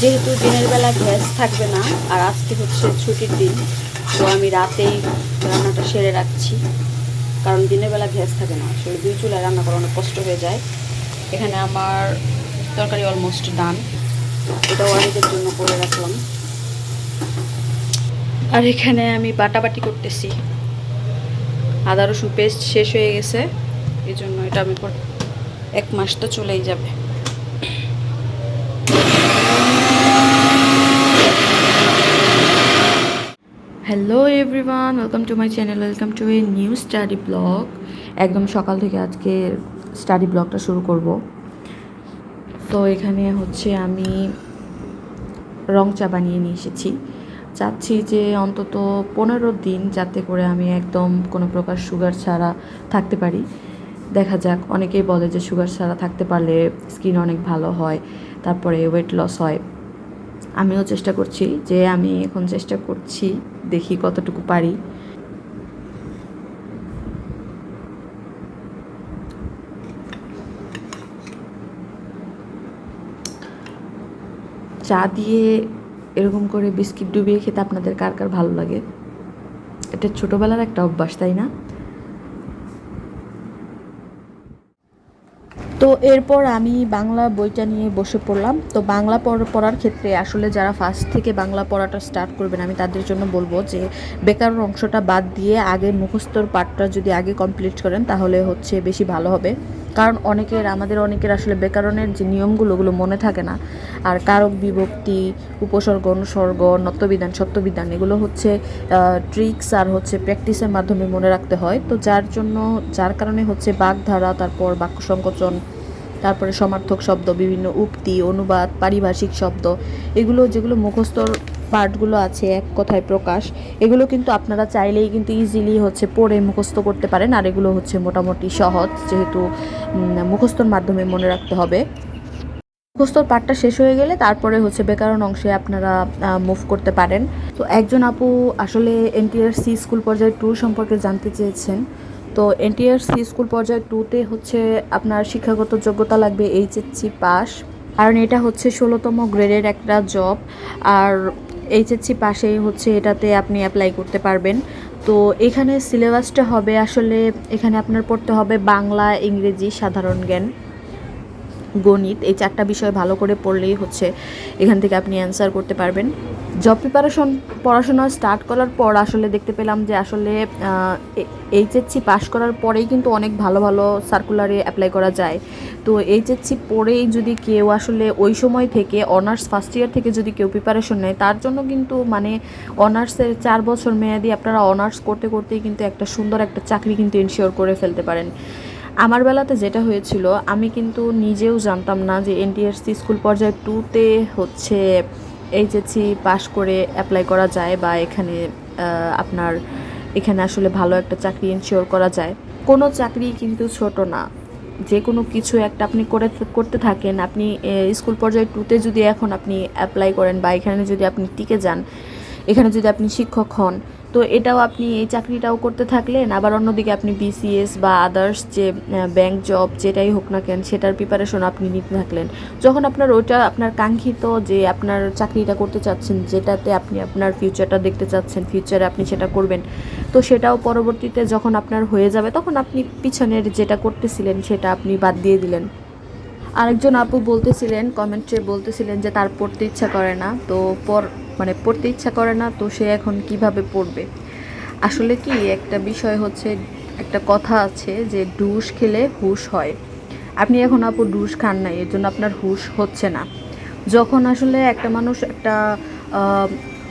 যেহেতু দিনের বেলা গ্যাস থাকবে না, আর আজকে হচ্ছে ছুটির দিন, তো আমি রাতেই রান্নাটা সেরে রাখছি। কারণ দিনের বেলা গ্যাস থাকে না, আসলে দুই চুলায় রান্না করা অনেক কষ্ট হয়ে যায়। এখানে আমার তরকারি অলমোস্ট ডান এটাও অনেকের জন্য করে রাখলাম। আর এখানে আমি বাটাবাটি করতেছি। আদা রসুন পেস্ট শেষ হয়ে গেছে। এই জন্য এটা আমি এক মাস তো চলেই যাবে। Hello everyone welcome to my channel welcome to a new study blog একদম সকাল থেকে আজকে স্টাডি ব্লগটা শুরু করব। তো এখানে হচ্ছে আমি রং চা বানিয়ে নিয়ে এসেছি। চাচ্ছি যে অন্তত পনেরো দিন যাতে করে আমি একদম কোনো প্রকার সুগার ছাড়া থাকতে পারি। দেখা যাক, অনেকেই বলে যে সুগার ছাড়া থাকতে পারলে স্কিন অনেক ভালো হয়, তারপরে ওয়েট লস হয়। আমিও চেষ্টা করছি যে আমি এখন চেষ্টা করছি, দেখি কতটুকু পারি। চা দিয়ে এরকম করে বিস্কিট ডুবিয়ে খেতে আপনাদের কার কার ভালো লাগে? এটা ছোটোবেলার একটা অভ্যাস, তাই না? তো এরপর আমি বাংলা বইটা নিয়ে বসে পড়লাম। তো বাংলা পড়- পড়ার ক্ষেত্রে আসলে যারা ফার্স্ট থেকে বাংলা পড়াটা স্টার্ট করবেন, আমি তাদের জন্য বলব যে বেকার অংশটা বাদ দিয়ে আগে মুখস্থর পাঠটা যদি আগে কমপ্লিট করেন, তাহলে হচ্ছে বেশি ভালো হবে। কারণ অনেকের, আমাদের অনেকের আসলে ব্যাকরণের যে নিয়মগুলো, ওগুলো মনে থাকে না। আর কারক বিভক্তি, উপসর্গ, অনুসর্গ নত্যবিধান সত্যবিধান, এগুলো হচ্ছে ট্রিক্স আর হচ্ছে প্র্যাকটিসের মাধ্যমে মনে রাখতে হয়। তো যার জন্য, যার কারণে হচ্ছে বাগধারা, তারপর বাক্য সংকোচন, তারপরে সমার্থক শব্দ, বিভিন্ন উক্তি, অনুবাদ, পারিভাষিক শব্দ, এগুলো যেগুলো মুখস্থর পার্টগুলো আছে, এক কথায় প্রকাশ। এগুলো কিন্তু আপনারা চাইলেই কিন্তু ইজিলি হচ্ছে পড়ে মুখস্থ করতে পারেন, আর এগুলো হচ্ছে মোটামুটি সহজ, যেহেতু মুখস্থর মাধ্যমে মনে রাখতে হবে। মুখস্থর পাঠটা শেষ হয়ে গেলে তারপরে হচ্ছে বেকারণ অংশে আপনারা মুভ করতে পারেন। তো একজন আপু আসলে এনটিআর সি স্কুল পর্যায়ে ট্যুর সম্পর্কে জানতে চেয়েছেন। তো এনটিআর সি স্কুল পর্যায়ে টুতে হচ্ছে আপনার শিক্ষাগত যোগ্যতা লাগবে এইচএসসি পাস কারণ এটা হচ্ছে ষোলোতম গ্রেডের একটা জব আর এইচএসসি পাশেই হচ্ছে এটাতে আপনি অ্যাপ্লাই করতে পারবেন। তো এখানে সিলেবাসটা হবে আসলে এখানে আপনার পড়তে হবে বাংলা, ইংরেজি, সাধারণ জ্ঞান। গণিত, এই চারটা বিষয় ভালো করে পড়লেই হচ্ছে, এখান থেকে আপনি অ্যান্সার করতে পারবেন। জব প্রিপারেশন পড়াশোনা স্টার্ট করার পর আসলে দেখতে পেলাম যে আসলে এইচএসসি পাশ করার পরেই কিন্তু অনেক ভালো ভালো সার্কুলারে অ্যাপ্লাই করা যায়। তো এইচএসসি পড়েই যদি কেউ আসলে ওই সময় থেকে অনার্স ফার্স্ট ইয়ার থেকে যদি কেউ প্রিপারেশন নেয়, তার জন্য কিন্তু মানে অনার্সের চার বছর মেয়াদি আপনারা অনার্স করতে করতেই কিন্তু একটা সুন্দর একটা চাকরি কিন্তু ইনশিওর করে ফেলতে পারেন। আমার বেলাতে যেটা হয়েছিল, আমি কিন্তু নিজেও জানতাম না যে এনটিএসসি স্কুল পর্যায়ে টুতে হচ্ছে এইচএসসি পাশ করে অ্যাপ্লাই করা যায় বা এখানে আপনার এখানে আসলে ভালো একটা চাকরি ইনশিওর করা যায়। কোনো চাকরি কিন্তু ছোট না। যে কোনো কিছু একটা আপনি করে করতে থাকেন, আপনি স্কুল পর্যায়ে টুতে যদি এখন আপনি অ্যাপ্লাই করেন বা এখানে যদি আপনি টিকে যান, এখানে যদি আপনি শিক্ষক হন তো এটাও আপনি এই চাকরিটাও করতে থাকলেন, আবার অন্যদিকে আপনি বিসিএস বা আদার্স যে ব্যাংক জব যেটাই হোক না কেন, সেটার প্রিপারেশন আপনি নিতে থাকলেন। যখন আপনার ওইটা আপনার কাঙ্ক্ষিত যে, আপনার চাকরিটা করতে চাচ্ছেন, যেটাতে আপনি আপনার ফিউচারটা দেখতে চাচ্ছেন ফিউচারে আপনি সেটা করবেন, তো সেটাও পরবর্তীতে যখন আপনার হয়ে যাবে, তখন আপনি পিছনের যেটা করতেছিলেন, সেটা আপনি বাদ দিয়ে দিলেন। আরেকজন আপু বলতেছিলেন কমেন্টে বলতেছিলেন যে, তার পড়তে ইচ্ছা করে না, তো পর মানে পড়তে ইচ্ছা করে না, তো সে এখন কীভাবে পড়বে? আসলে কি, একটা বিষয় হচ্ছে, একটা কথা আছে যে ডুস খেলে হুশ হয়। আপনি এখন আপু ডুস খান নাই, এর জন্য আপনার হুশ হচ্ছে না। যখন আসলে একটা মানুষ একটা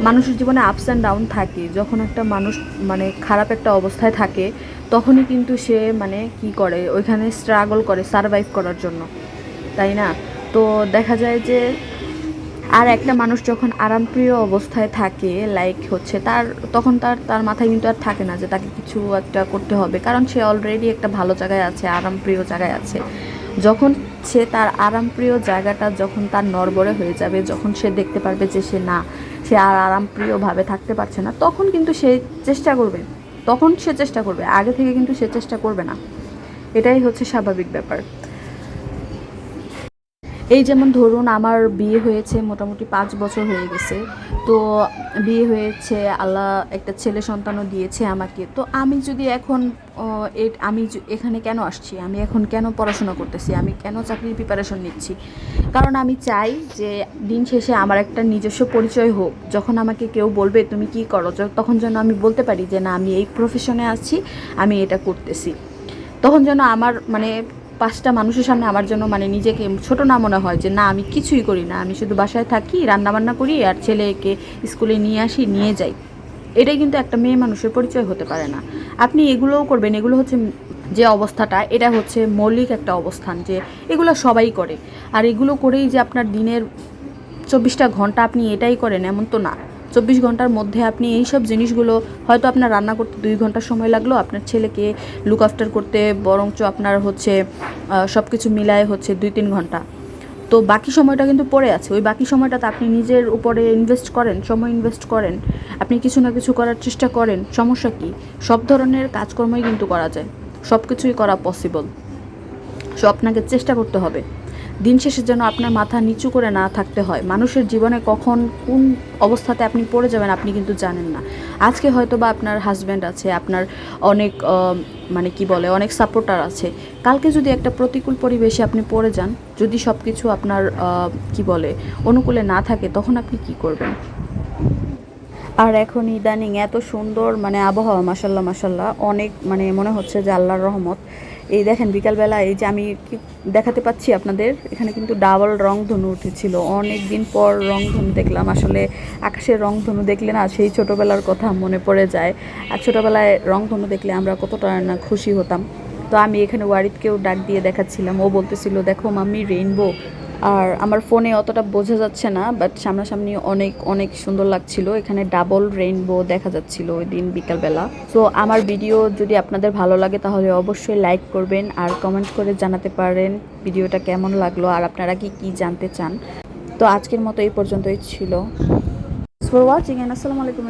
মানুষের জীবনে আপস অ্যান্ড ডাউন থাকে, যখন একটা মানুষ মানে খারাপ একটা অবস্থায় থাকে, তখনই কিন্তু সে মানে কি করে, ওইখানে স্ট্রাগল করে সারভাইভ করার জন্য। তাই না? তো দেখা যায় যে আর একটা মানুষ যখন আরামপ্রিয় অবস্থায় থাকে লাইক হচ্ছে তার, তখন তার তার মাথায় কিন্তু আর থাকে না যে তাকে কিছু একটা করতে হবে। কারণ সে অলরেডি একটা ভালো জায়গায় আছে, আরামপ্রিয় জায়গায় আছে। যখন সে তার আরামপ্রিয় জায়গাটা যখন তার নড়বড়ে হয়ে যাবে, যখন সে দেখতে পারবে যে সে না, সে আর আরামপ্রিয়ভাবে থাকতে পারছে না, তখন কিন্তু সে চেষ্টা করবে। তখন সে চেষ্টা করবে, আগে থেকে কিন্তু সে চেষ্টা করবে না। এটাই হচ্ছে স্বাভাবিক ব্যাপার। এই যেমন ধরুন আমার বিয়ে হয়েছে মোটামুটি পাঁচ বছর হয়ে গেছে, তো বিয়ে হয়েছে, আল্লাহ একটা ছেলে সন্তানও দিয়েছে আমাকে। তো আমি যদি এখন আমি এখানে কেন আসছি? আমি এখন কেন পড়াশোনা করতেছি? আমি কেন চাকরির প্রিপারেশন নিচ্ছি? কারণ আমি চাই যে দিন শেষে আমার একটা নিজস্ব পরিচয় হোক। যখন আমাকে কেউ বলবে, তুমি কি করো? তখন যেন আমি বলতে পারি যে, না, আমি এই প্রফেশনে আছি, আমি এটা করতেছি। তখন যেন আমার মানে পাঁচটা মানুষের সামনে আমার জন্য মানে নিজেকে ছোট না মনে হয় যে না, আমি কিছুই করি না। আমি শুধু বাসায় থাকি, রান্নাবান্না করি আর ছেলেকে স্কুলে নিয়ে আসি, নিয়ে যাই। এটাই কিন্তু একটা মেয়ে মানুষের পরিচয় হতে পারে না। আপনি এগুলোও করবেন, এগুলো হচ্ছে যে অবস্থাটা, এটা হচ্ছে মৌলিক একটা অবস্থান যে এগুলো সবাই করে। আর এগুলো করেই যে আপনার দিনের চব্বিশটা ঘণ্টা আপনি এটাই করেন, এমন তো না। চব্বিশ ঘণ্টার মধ্যে আপনি এই সব জিনিসগুলো হয়তো আপনার রান্না করতে দুই ঘণ্টা সময় লাগল, আপনার ছেলেকে লুক আফটার করতে বরঞ্চ আপনার হচ্ছে সব কিছু মিলায় হচ্ছে দুই তিন ঘণ্টা। তো বাকি সময়টা কিন্তু পড়ে আছে। ওই বাকি সময়টাতে আপনি নিজের উপরে ইনভেস্ট করেন, সময় ইনভেস্ট করেন, আপনি কিছু না কিছু করার চেষ্টা করেন। সমস্যা কি? সব ধরনের কাজকর্মই কিন্তু করা যায়। সব কিছুই করা পসিবল সো আপনাকে চেষ্টা করতে হবে। দিন শেষে যেন আপনার মাথা নিচু করে না থাকতে হয়। মানুষের জীবনে কখন কোন অবস্থাতে আপনি পড়ে যাবেন আপনি কিন্তু জানেন না। আজকে হয়তো বা আপনার হাজব্যান্ড আছে, আপনার অনেক মানে কি বলে, অনেক সাপোর্টার আছে। কালকে যদি একটা প্রতিকূল পরিবেশে আপনি পড়ে যান, যদি সব কিছু আপনার কি বলে, অনুকূলে না থাকে, তখন আপনি কি করবেন? আর এখন ইদানিং এত সুন্দর মানে আবহাওয়া মাসাল্লাহ মাসাল্লাহ অনেক মানে মনে হচ্ছে যে আল্লাহর রহমত। এই দেখেন, বিকালবেলা এই যে আমি কি দেখাতে পাচ্ছি আপনাদের, এখানে কিন্তু ডাবল রং ধনু উঠেছিল। অনেক দিন পর রং ধনু দেখলাম। আসলে আকাশের রং ধনু দেখলে না সেই ছোটোবেলার কথা মনে পড়ে যায়। আর ছোটোবেলায় রং ধনু দেখলে আমরা কতটা না খুশি হতাম। তো আমি এখানে ওয়ারিদকেও ডাক দিয়ে দেখাচ্ছিলাম। ও বলতেছিল, দেখো মাম্মি রেইনবো আর আমার ফোনে অতটা বোঝা যাচ্ছে না বাট সামনাসামনি অনেক অনেক সুন্দর লাগছিল। এখানে ডাবল রেইনবো দেখা যাচ্ছিল ওই দিন বিকালবেলা। তো আমার ভিডিও যদি আপনাদের ভালো লাগে, তাহলে অবশ্যই লাইক করবেন আর কমেন্ট করে জানাতে পারেন ভিডিওটা কেমন লাগল আর আপনারা কি কি জানতে চান। তো আজকের মতো এই পর্যন্তই ছিল। ফর ওয়াচিং এন্ড আসসালামু আলাইকুম